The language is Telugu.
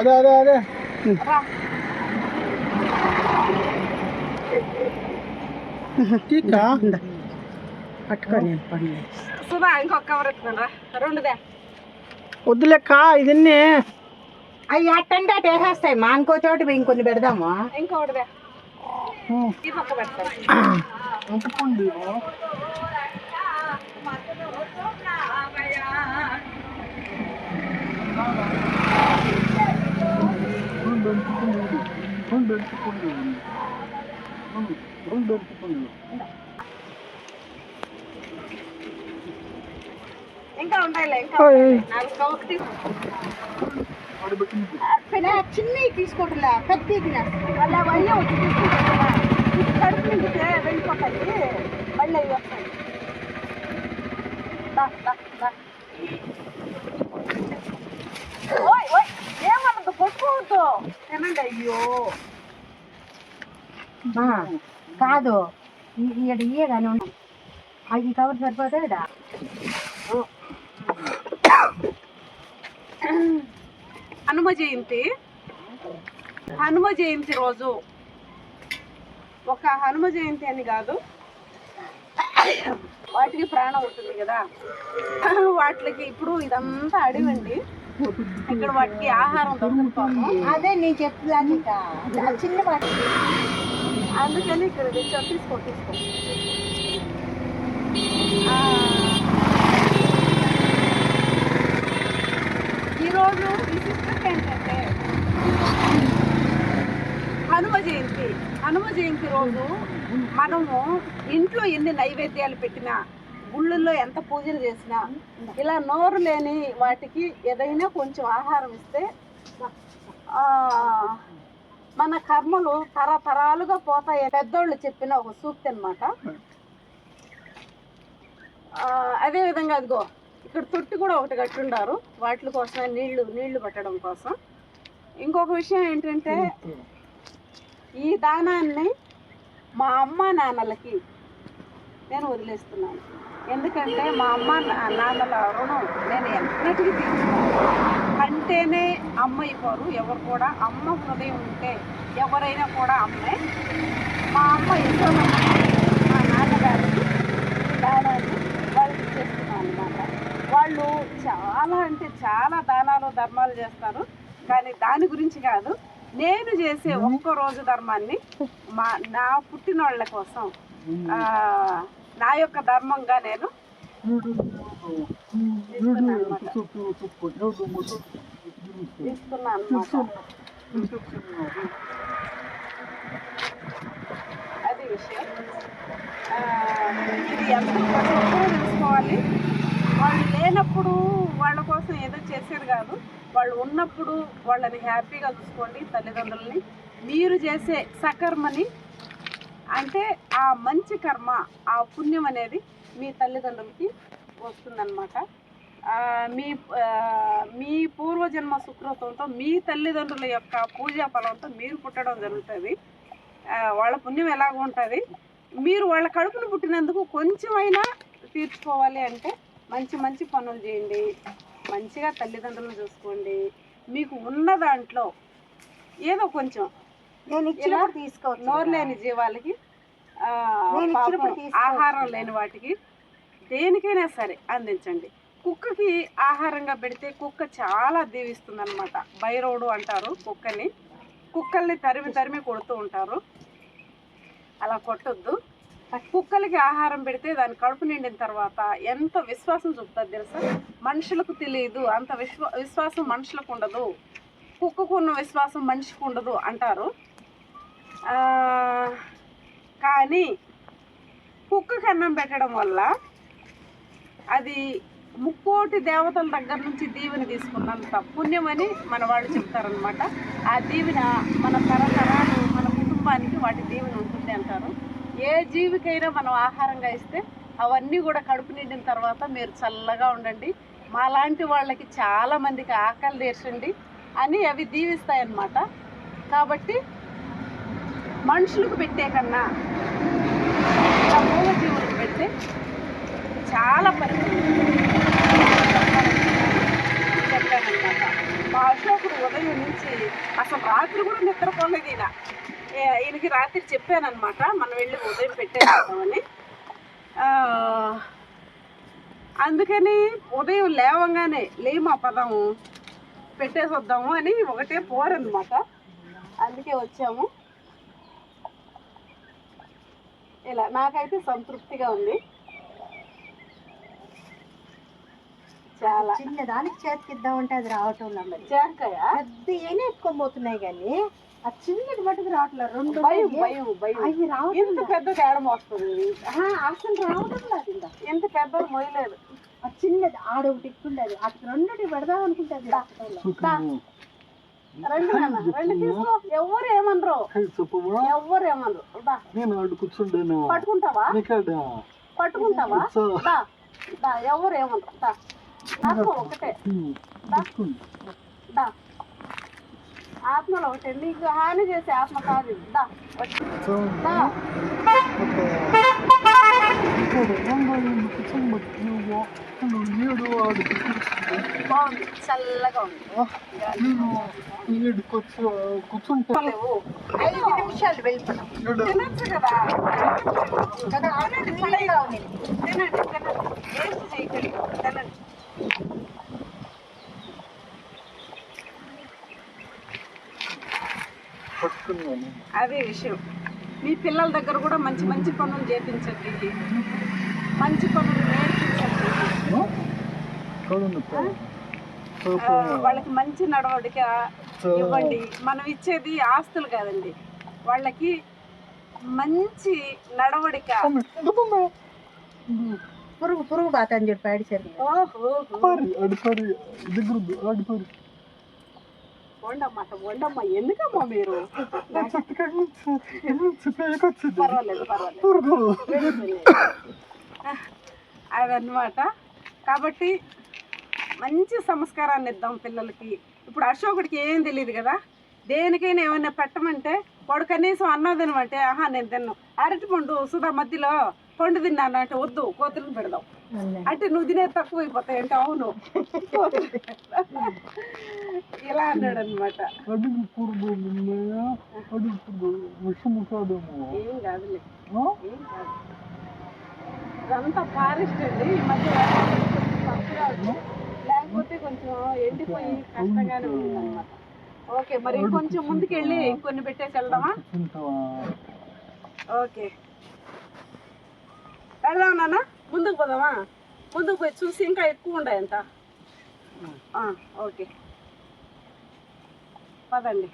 అదే అదే అదే. పట్టుకొని పండి సుధా ఇంకొక కవర్ ఎత్తుకుని రా రెండుదే. వద్దులేక్క ఇదన్నీ. అవి అట్టంటే అటు వేసేస్తాయి. మా ఇంకో చోటు ఇంకొన్ని పెడదాము? ఇంకొకటిదే. ఈ పక్క ఇంకా ఉంటాయిలే ఇంకా ఓయ్. నాలుగు కవర్ తీసు చిన్నవి తీసుకోవట్లే పెద్ద మళ్ళీ అవన్నీ వచ్చి తీసుకుంటా కడుపు నిండితే వెళ్ళిపోతాయి మళ్ళీ అవి వస్తాయి దా, దా, దా. ఓయ్ ఓయ్ ఏమన్నది కొట్టుకోవద్దు తినండి అయ్యో ఆ, కాదు. ఇక్కడ ఇయ్యే కానీ ఉన్నాయి అవి కవర్ సరిపోతాయి కదా హనుమ జయంతి. హనుమ జయంతి రోజు. ఒక హనుమ జయంతి అని కాదు. వాటికి ప్రాణం ఉంటుంది కదా. వాటికి ఇప్పుడు ఇదంతా అడవండి. ఇక్కడ వాటికి ఆహారం దొరుకుతాము. అదే నేను చెప్తున్నాను చిన్న వాటి అందుకని ఇక్కడ తెచ్చాం తీసుకో తీసుకో ఈరోజు విశిష్టత ఏంటంటే హనుమ జయంతి. హనుమ జయంతి రోజు మనము ఇంట్లో ఎన్ని నైవేద్యాలు పెట్టినా గుళ్ళల్లో ఎంత పూజలు చేసినా ఇలా నోరు లేని వాటికి ఏదైనా కొంచెం ఆహారం ఇస్తే మన కర్మలు తరతరాలుగా పోతాయి పెద్దోళ్ళు చెప్పిన ఒక సూక్తి అనమాట అదే విధంగా అదిగో ఇక్కడ తొట్టి కూడా ఒకటి కట్టుండారు. వాటి కోసమే నీళ్ళు నీళ్ళు పట్టడం కోసం. ఇంకొక విషయం ఏంటంటే ఈ దానాన్ని మా అమ్మ నాన్నలకి నేను వదిలేస్తున్నాను. ఎందుకంటే మా అమ్మ నా- నాన్నల రుణం నేను ఎన్నటికీ తీసుకున్నాను అంటేనే అమ్మ అయిపోరు ఎవరు కూడా అమ్మ హృదయం ఉంటే ఎవరైనా కూడా అమ్మే. మా అమ్మ ఎంతో మా నాన్నగారికి దానాన్ని వాళ్ళకి ఇచ్చేస్తున్నాను అనమాట వాళ్ళు చాలా అంటే చాలా దానాలు ధర్మాలు చేస్తారు. కానీ దాని గురించి కాదు. నేను చేసే ఒక్క రోజు ధర్మాన్ని మా నా పుట్టినోళ్ళ కోసం నా యొక్క ధర్మంగా నేను అది విషయం. ఇది ఎంత తెలుసుకోవాలి. వాళ్ళు లేనప్పుడు వాళ్ళ కోసం ఏదో చేసేది కాదు. వాళ్ళు ఉన్నప్పుడు వాళ్ళని హ్యాపీగా చూసుకోండి తల్లిదండ్రులని. మీరు చేసే సకర్మని అంటే ఆ మంచి కర్మ ఆ పుణ్యం అనేది మీ తల్లిదండ్రులకి వస్తుందన్నమాట. మీ మీ పూర్వజన్మ సుకృతంతో మీ తల్లిదండ్రుల యొక్క పూజా ఫలంతో మీరు పుట్టడం జరుగుతుంది. వాళ్ళ పుణ్యం ఎలాగ ఉంటుంది. మీరు వాళ్ళ కడుపును పుట్టినందుకు కొంచెమైనా తీర్చుకోవాలి అంటే మంచి మంచి పనులు చేయండి. మంచిగా తల్లిదండ్రులను చూసుకోండి. మీకు ఉన్న దాంట్లో ఏదో కొంచెం నేను ఇచ్చినప్పుడు తీసుకోవచ్చు నోరు లేని జీవాలకి. ఆహారం లేని వాటికి దేనికైనా సరే అందించండి. కుక్కకి ఆహారంగా పెడితే కుక్క చాలా దీవిస్తుంది అనమాట బైరోడు అంటారు కుక్కని. కుక్కల్ని తరిమి తరిమి కొడుతూ ఉంటారు. అలా కొట్టొద్దు. కుక్కలకి ఆహారం పెడితే దాని కడుపు నిండిన తర్వాత ఎంత విశ్వాసం చూపుతుంది తెలుసా? మనుషులకు తెలియదు. అంత విశ్వ విశ్వాసం మనుషులకు ఉండదు. కుక్కకు ఉన్న విశ్వాసం మనిషికి ఉండదు అంటారు. కానీ కుక్కకి అన్నం పెట్టడం వల్ల అది ముక్కోటి దేవతల దగ్గర నుంచి దీవెని తీసుకున్నంత పుణ్యమని మన వాళ్ళు చెప్తారనమాట ఆ దీవెన మన తరతరాలు మన కుటుంబానికి వాటి దీవెన ఉంటుంది అంటారు. ఏ జీవికైనా మనం ఆహారంగా ఇస్తే అవన్నీ కూడా కడుపు నిండిన తర్వాత మీరు చల్లగా ఉండండి. మాలాంటి వాళ్ళకి చాలా మందికి ఆకలి తీర్చండి అని అవి దీవిస్తాయన్నమాట. కాబట్టి మనుషులకు పెట్టే కన్నా మూల జీవులకు పెడితే చాలా పరిస్థితి మా అశోకుడు ఉదయం నుంచి అసలు రాత్రి కూడా నిద్రపోలేదు ఈయన. ఈయనకి రాత్రి చెప్పానమాట మనం వెళ్ళి ఉదయం పెట్టేస్తామని అందుకని ఉదయం లేవంగానే లేమా పదము పెట్టేసి వద్దాము అని ఒకటే పోరనమాట అందుకే వచ్చాము. ఇలా నాకైతే సంతృప్తిగా ఉంది. చాలా. చిన్న దానికి చేతికి ఇద్దామంటే అది రావటం లేదు మరి. జాంకాయ పెద్ద ఏనే ఎత్తుకొని పోతున్నాయి కానీ ఆ చిన్నది మటుకు రావట్లేదు. రెండు భయం. భయం భయం. అవి రావటం ఇంత పెద్ద తేడా వస్తుంది అసలు రావటం లేదు ఇంకా. ఇంత పెద్ద మొయ్యలేదు. ఆ చిన్నది ఆడ ఒకటి ఎక్కుండదు అటు రెండుటి పెడదాం అనుకుంటుంది. రెండు రెండు తీసుకో. ఎవరు ఏమనరు ఎవరు ఏమనరు నేను కూర్చుంటాను పట్టుకుంటావా? పట్టుకుంటావా? ఎవరు ఏమనరు ఒకటే ఆత్మలో ఒకటే నీకు హాని చేసే ఆత్మ కాదు దా బాగుంది చల్లగా ఉంది కూర్చుంటా ఐదు నిమిషాలు వెళ్ళిపోతాం తినచ్చు కదా తినండి తినండి వేస్ట్ చేయకండి తినండి అదే విషయం. మీ పిల్లల దగ్గర కూడా మంచి మంచి పనులు చేపించండి. మంచి పనులు నేర్పించండి. వాళ్ళకి మంచి నడవడిక ఇవ్వండి. మనం ఇచ్చేది ఆస్తులు కాదండి. వాళ్ళకి మంచి నడవడిక. పురుగు పురుగు బాత అని చెప్పి ఆడిసారు ఓహో. పరి అడి పరి దగ్గర ఆడి పరి. వండమ్మ అట్ట వండమ్మ ఎందుకమ్మా మీరు? చెప్పేకొచ్చింది పర్వాలేదు పర్వాలేదు. పురుగు అదన్నమాట. కాబట్టి మంచి సంస్కారాన్ని ఇద్దాం పిల్లలకి. ఇప్పుడు అశోకుడికి ఏం తెలియదు కదా? దేనికైనా ఏమైనా పెట్టమంటే వాడు కనీసం అన్నం తినమంటే ఆహా నేను తిన్నాను అరటి పండు సుధా మధ్యలో పండు తిన్నాను అంటే వద్దు కోతులకు పెడదాం. అంటే నువ్వు తినే తక్కువ అయిపోతాయి అంటే అవును. ఇలా అన్నాడు అనమాట ఏం కాదులే? ఏం కాదు. ఇదంతా ఫారెస్ట్ అండి ఈ మధ్య. లేకపోతే కొంచెం ఎండిపోయి కష్టంగానే ఉంది అనమాట ఓకే మరి కొంచెం ముందుకెళ్ళి ఇంకొన్ని పెట్టేసి వెళ్దామా? ఓకే. వెళ్దాం నాన్న? ముందుకు పోదామా? ముందుకు పోయి చూసి ఇంకా ఎక్కువ ఉన్నాయి అంత ఓకే. పదండి.